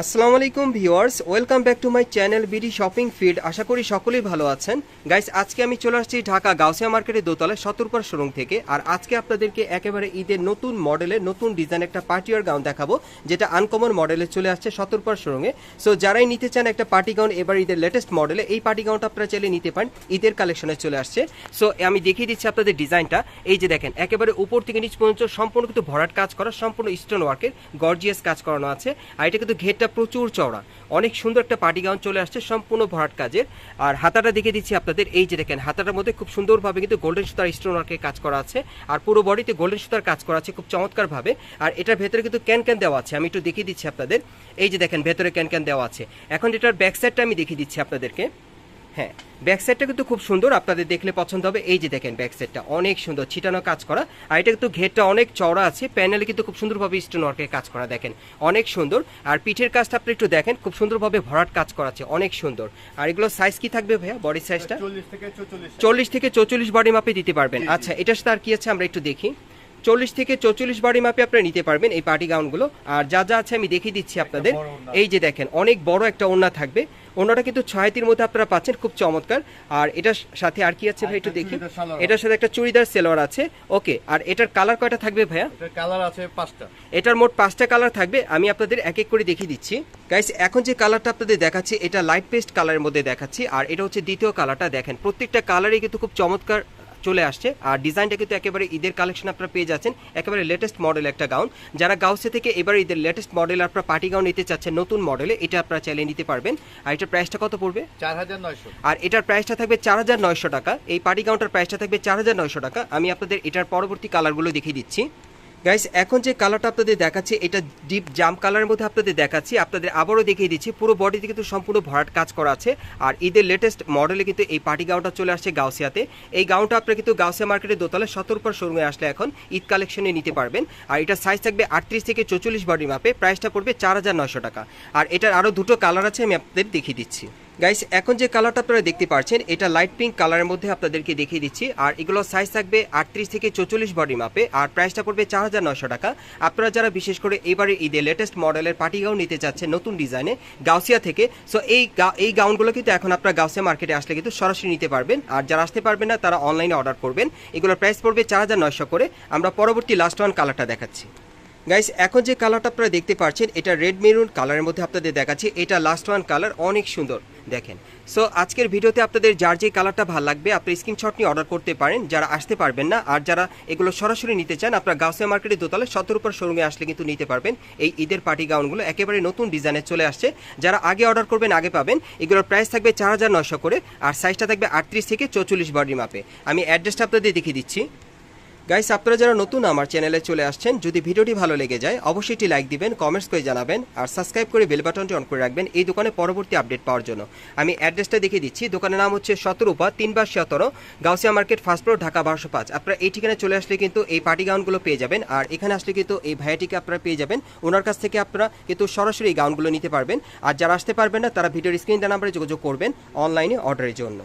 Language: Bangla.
আসসালামু আলাইকুম viewers, welcome back to my channel BD shopping feed. আশা করি সকলেই ভালো আছেন। গাইস, আজকে আমি চলে আসছি ঢাকা গাউসিয়া মার্কেটের দোতলায় সতর্কর শোরুম থেকে। আর আজকে আপনাদেরকে একেবারে ঈদের নতুন মডেলের, নতুন ডিজাইন একটা পার্টিয়ার গাউন দেখাবো, যেটা আনকমন মডেলে চলে আসছে সতর্কর শোরুমে। সো যারাই নিতে চান একটা পার্টি গাউন এবার ঈদের লেটেস্ট মডেলে এই পার্টি গাউনটা আপনারা চাইলে নিতে পারেন। ঈদের কালেকশনে চলে আসছে। সো আমি দেখিয়ে দিচ্ছি আপনাদের ডিজাইনটা এই যে দেখেন, একেবারে উপর থেকে নিচ পর্যন্ত সম্পূর্ণ কিন্তু ভরাট কাজ করা, সম্পূর্ণ স্টোন ওয়ার্কের গর্জিয়াস কাজ করানো আছে। আর এটা কিন্তু ঘেরটা প্রচুর চওড়া। অনেক সুন্দর একটা পার্টি গাউন চলে আসছে, সম্পূর্ণ ভরাট কাজের। আর হাতাটা দেখে দিচ্ছি আপনাদের, এই যে দেখেন, হাতাটার মধ্যে খুব সুন্দরভাবে কিন্তু গোল্ডেন সুতার স্টোন ওয়ার্কের কাজ করা আছে। আর পুরো বডিতে গোল্ডেন সুতার কাজ করা আছে খুব চমৎকারভাবে। আর এটার ভেতরে কিন্তু ক্যান ক্যান দেওয়া আছে, আমি একটু দেখিয়ে দিচ্ছি আপনাদের। এই যে দেখেন, ভেতরে ক্যান ক্যান দেওয়া আছে। এখন এটার ব্যাক সাইডটা আমি দেখিয়ে দিচ্ছি আপনাদেরকে। হ্যাঁ ব্যাক সাইডটা কিন্তু খুব সুন্দর আপনাদের দেখলে পছন্দ হবে। এই যে দেখেন ব্যাক সাইডটা অনেক সুন্দর ছিটানো কাজ করা। আর এটা কিন্তু ঘেরটা অনেক চওড়া আছে প্যানেলে কিন্তু খুব সুন্দরভাবে স্টোন ওয়ার্কের কাজ করা দেখেন অনেক সুন্দর। আর পিঠের কাজটা আপনি একটু দেখেন খুব সুন্দরভাবে ভরাট কাজ করা আছে অনেক সুন্দর। আর এগুলো সাইজ কি থাকবে ভাইয়া বডি সাইজটা চল্লিশ থেকে চল্লিশ থেকে চৌচল্লিশ বডি মাপে দিতে পারবেন। আচ্ছা এটার সাথে আর কি আছে আমরা একটু দেখি। চল্লিশ থেকে চৌচল্লিশ বডি মাপে আপনারা নিতে পারবেন এই পার্টি গাউনগুলো। আর যা যা আছে আমি দেখিয়ে দিচ্ছি আপনাদের। এই যে দেখেন অনেক বড় একটা ওড়না থাকবে। ওড়নাটা কিন্তু ছয়াতির মধ্যে আপনারা পাচ্ছেন খুব চমৎকার। আর এটার সাথে আর কি আছে ভাই একটু দেখি? এটার সাথে একটা চুড়িদার সেলোয়ার আছে। ওকে আর এটার কালার কয়টা থাকবে ভাইয়া? কালার আছে পাঁচটা। এটার মোট পাঁচটা কালার থাকবে। আমি আপনাদের এক এক করে দেখিয়ে দিচ্ছি। গাইস এখন যে কালারটা আপনাদের দেখাচ্ছি এটা লাইট পেস্ট কালারের মধ্যে দেখাচ্ছি। আর এটা হচ্ছে দ্বিতীয় কালারটা দেখেন। প্রত্যেকটা কালারই কিন্তু খুব চমৎকার চলে আসছে। আর ডিজাইনটা কিন্তু একেবারে ঈদের কালেকশন আপনারা পেয়ে যাচ্ছেন। একেবারে লেটেস্ট মডেল একটা গাউন যারা গাউসে থেকে এবার ঈদের লেটেস্ট মডেল আপনারা পার্টি গাউন নিতে চাচ্ছেন নতুন মডেলে এটা আপনারা চাইলে নিতে পারবেন। আর এটার প্রাইসটা কত পড়বে? চার হাজার নয়শো। আর এটার প্রাইসটা থাকবে চার হাজার নয়শো টাকা। এই পার্টি গাউনটার প্রাইসটা থাকবে চার হাজার নয়শো টাকা। আমি আপনাদের এটার পরবর্তী কালারগুলো দেখিয়ে দিচ্ছি। গাইস এখন যে কালারটা আপনাদের দেখাচ্ছি, এটা ডিপ জাম কালারের মধ্যে আপনাদের দেখাচ্ছি। আপনাদের আবারও দেখিয়ে দিচ্ছি, পুরো বডিতে কিন্তু সম্পূর্ণ ভরাট কাজ করা আছে। আর ঈদের লেটেস্ট মডেলে কিন্তু এই পার্টি গাউনটা চলে আসছে গাউসিয়াতে। এই গাউনটা আপনারা কিন্তু গাউসিয়া মার্কেটের দোতলায় সতর্কর শোরুমে আসলে এখন ঈদ কালেকশনে নিতে পারবেন। আর এটা সাইজ থাকবে আটত্রিশ থেকে চৌচল্লিশ বডি মাপে প্রাইসটা পড়বে চার হাজার নয়শো টাকা। আর এটার আরও দুটো কালার আছে, আমি আপনাদের দেখিয়ে দিচ্ছি। গাইস এখন যে কালারটা আপনারা দেখতে পাচ্ছেন, এটা লাইট পিঙ্ক কালারের মধ্যে আপনাদেরকে দেখিয়ে দিচ্ছি। আর এগুলো সাইজ থাকবে আটত্রিশ থেকে চৌচল্লিশ বডি মাপে আর প্রাইসটা পড়বে চার হাজার নশো টাকা। আপনারা যারা বিশেষ করে এবারে ঈদে লেটেস্ট মডেলের পার্টি গাউন নিতে চাচ্ছেন নতুন ডিজাইনে গাউসিয়া থেকে সো এই এই গাউনগুলো কিন্তু এখন আপনারা গাউসিয়া মার্কেটে আসলে কিন্তু সরাসরি নিতে পারবেন। আর যারা আসতে পারবেন না, তারা অনলাইনে অর্ডার করবেন। এগুলোর প্রাইস পড়বে চার হাজার নশো করে। আমরা পরবর্তী লাস্ট ওয়ান কালারটা দেখাচ্ছি। গাইস এখন যে কালারটা আপনারা দেখতে পাচ্ছেন, এটা রেড মেরুন কালারের মধ্যে আপনাদের দেখাচ্ছি। এটা লাস্ট ওয়ান কালার অনেক সুন্দর। দেখেন। সো আজকের ভিডিওতে আপনাদের যার যে কালারটা ভালো লাগবে, আপনি স্ক্রিনশট নিয়ে অর্ডার করতে পারেন। যারা আসতে পারবেন না, আর যারা এগুলো সরাসরি নিতে চান, আপনারা গাউসিয়া মার্কেটের দোতলায় সতেরো উপর শোরুমে আসলে কিন্তু নিতে পারবেন। এই ঈদের পার্টি গাউনগুলো একেবারে নতুন ডিজাইনে চলে আসছে। যারা আগে অর্ডার করবেন, আগে পাবেন। এগুলোর প্রাইস থাকবে চার হাজার নশো করে, আর সাইজটা থাকবে আটত্রিশ থেকে চৌচল্লিশ বডি মাপে আমি অ্যাড্রেসটা আপনাদের দেখিয়ে দিচ্ছি। গাইস আপনারা যারা নতুন আমার চ্যানেলে চলে আসছেন, যদি ভিডিওটি ভালো লেগে যায়, অবশ্যই একটি লাইক দিবেন কমেন্টস করে জানাবেন, আর সাবস্ক্রাইব করে বেল বাটনটি অন করে রাখবেন এই দোকানে পরবর্তী আপডেট পাওয়ার জন্য। আমি অ্যাড্রেসটা দেখিয়ে দিচ্ছি, দোকানের নাম হচ্ছে সতেরোপা তিন বা সতেরো, Gausia market first floor Dhaka বারোশো পাঁচ। আপনারা এই ঠিকানায় চলে আসলে কিন্তু এই পার্টি গাউনগুলো পেয়ে যাবেন, আর এখানে আসলে কিন্তু এই ভাইয়াটিকে আপনারা পেয়ে যাবেন। ওনার কাছ থেকে আপনারা কিন্তু সরাসরি এই গাউনগুলো নিতে পারবেন, আর যারা আসতে পারবেন না, তারা ভিডিওর স্ক্রিন নাম্বারে যোগাযোগ করবেন অনলাইনে অর্ডারের জন্য।